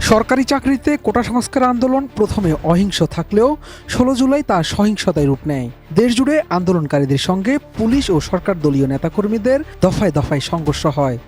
সরকারি চাকরিতে কোটা সংস্কার আন্দোলন প্রথমে অহিংস থাকলেও ষোলো জুলাই তা সহিংসতায় রূপ নেয়। দেশ জুড়ে আন্দোলনকারীদের সঙ্গে পুলিশ ও সরকার দলীয় নেতাকর্মীদের দফায় দফায় সংঘর্ষ হয়।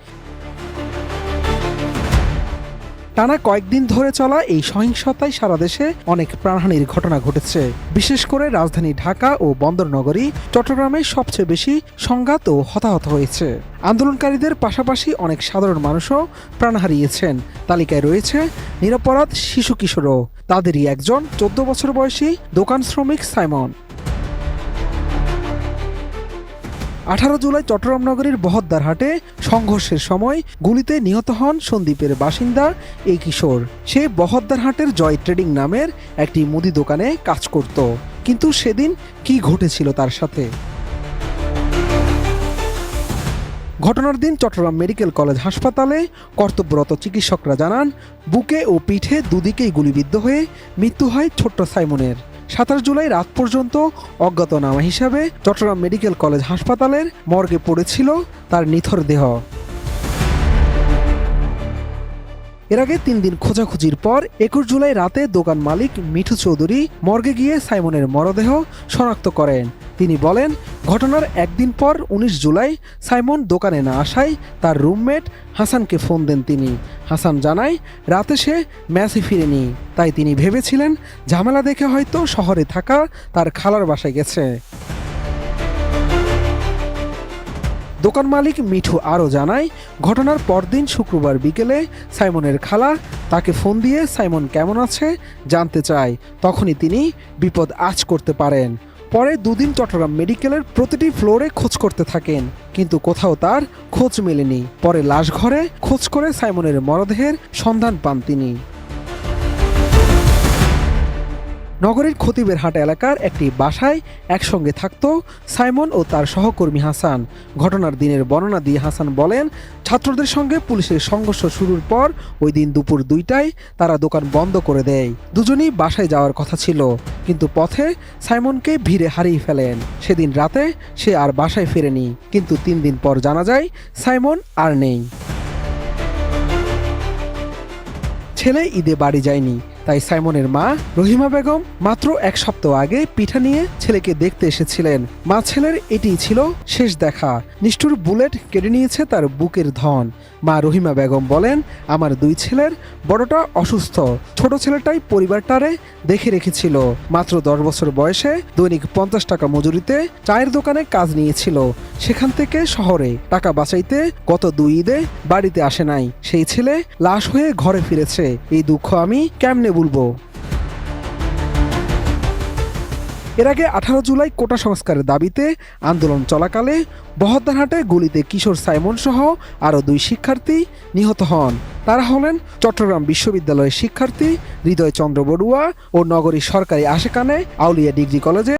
টানা কয়েকদিন ধরে চলা এই সহিংসতায় সারা দেশে অনেক প্রাণহানির ঘটনা ঘটেছে। বিশেষ করে রাজধানী ঢাকা ও বন্দরনগরী চট্টগ্রামে সবচেয়ে বেশি সংঘাত ও হতাহত হয়েছে। আন্দোলনকারীদের পাশাপাশি অনেক সাধারণ মানুষও প্রাণ হারিয়েছেন। তালিকায় রয়েছে নিরপরাধ শিশু কিশোরও। তাদেরই একজন চোদ্দ বছর বয়সী দোকান শ্রমিক সাইমন। আঠারো জুলাই চট্টগ্রাম নগরীর বহদ্দারহাটে সংঘর্ষের সময় গুলিতে নিহত হন সন্দ্বীপের বাসিন্দা এই কিশোর। সে বহদ্দারহাটের জয় ট্রেডিং নামের একটি মুদি দোকানে কাজ করত। কিন্তু সেদিন কি ঘটেছিল তার সাথে? ঘটনার দিন চট্টগ্রাম মেডিকেল কলেজ হাসপাতালে কর্তব্যরত চিকিৎসকরা জানান, বুকে ও পিঠে দুদিকেই গুলিবিদ্ধ হয়ে মৃত্যু হয় ছোট্ট সাইমনের। সাতাশ জুলাই রাত পর্যন্ত অজ্ঞাতনামা হিসাবে চট্টগ্রাম মেডিকেল কলেজ হাসপাতালের মর্গে পড়েছিল তার নিথর দেহ। এর আগে তিন দিন খোঁজাখুঁজির পর একুশ জুলাই রাতে দোকান মালিক মিঠু চৌধুরী মর্গে গিয়ে সাইমনের মরদেহ শনাক্ত করেন। তিনি বলেন ঘটনার একদিন পর উনিশ জুলাই সাইমন দোকানে না আসায় তার রুমমেট হাসানকে ফোন দেন তিনি। হাসান জানায়, রাতে সে ম্যাচে ফিরেনি, তাই তিনি ভেবেছিলেন ঝামেলা দেখে হয়তো শহরে থাকা তার খালার বাসায় গেছে। দোকান মালিক মিঠু আরও জানায়, ঘটনার পরদিন শুক্রবার বিকেলে সাইমনের খালা তাকে ফোন দিয়ে, সাইমন কেমন আছে? জানতে চায় তখনই তিনি বিপদ আজ করতে পারেন। পরে দুদিন চট্টগ্রাম মেডিকেলের প্রতিটি ফ্লোরে খোঁজ করতে থাকেন। কিন্তু কোথাও তার খোঁজ মেলেনি। পরে লাশ ঘরে খোঁজ করে সাইমনের মরদেহের সন্ধান পান তিনি। নগরীর খতিবের হাট এলাকার একটি বাসায় একসঙ্গে থাকত সাইমন ও তার সহকর্মী হাসান। ঘটনার দিনের বর্ণনা দিয়ে হাসান বলেন, ছাত্রদের সঙ্গে পুলিশের সংঘর্ষ শুরুর পর ওই দিন দুপুর দুইটায় তারা দোকান বন্ধ করে দেয়। দুজনেই বাসায় যাওয়ার কথা ছিল, কিন্তু পথে সাইমনকে ভিড়ে হারিয়ে ফেলেন। সেদিন রাতে সে আর বাসায় ফেরেনি, কিন্তু তিন দিন পর জানা যায়, সাইমন আর নেই। ছেলে ঈদে বাড়ি যায়নি তাই সাইমনের মা রহিমা বেগম মাত্র এক সপ্তাহ আগে পিঠা নিয়ে ছেলেকে দেখতে এসেছিলেন। মা ছেলের এটিই ছিল শেষ দেখা। নিষ্ঠুর বুলেট কেড়ে নিয়েছে তার বুকের ধন। মা রহিমা বেগম বলেন, আমার দুই ছেলের বড়টা অসুস্থ। ছোট ছেলেটাই পরিবারটারে দেখে রেখেছিল। মাত্র দশ বছর বয়সে দৈনিক পঞ্চাশ টাকা মজুরিতে চায়ের দোকানে কাজ নিয়েছিল। সেখান থেকে শহরে টাকা বাঁচাইতে গত দুই ঈদে বাড়িতে আসে নাই। সেই ছেলে লাশ হয়ে ঘরে ফিরেছে। এই দুঃখ আমি কেমনে বলব এর আগে আঠারো জুলাই কোটা সংস্কারের দাবিতে আন্দোলন চলাকালে বহদ্দারহাটে গুলিতে কিশোর সাইমন সহ আরও দুই শিক্ষার্থী নিহত হন। তারা হলেন চট্টগ্রাম বিশ্ববিদ্যালয়ের শিক্ষার্থী হৃদয়চন্দ্র বড়ুয়া ও নগরী সরকারি আশেকানে আউলিয়া ডিগ্রি কলেজে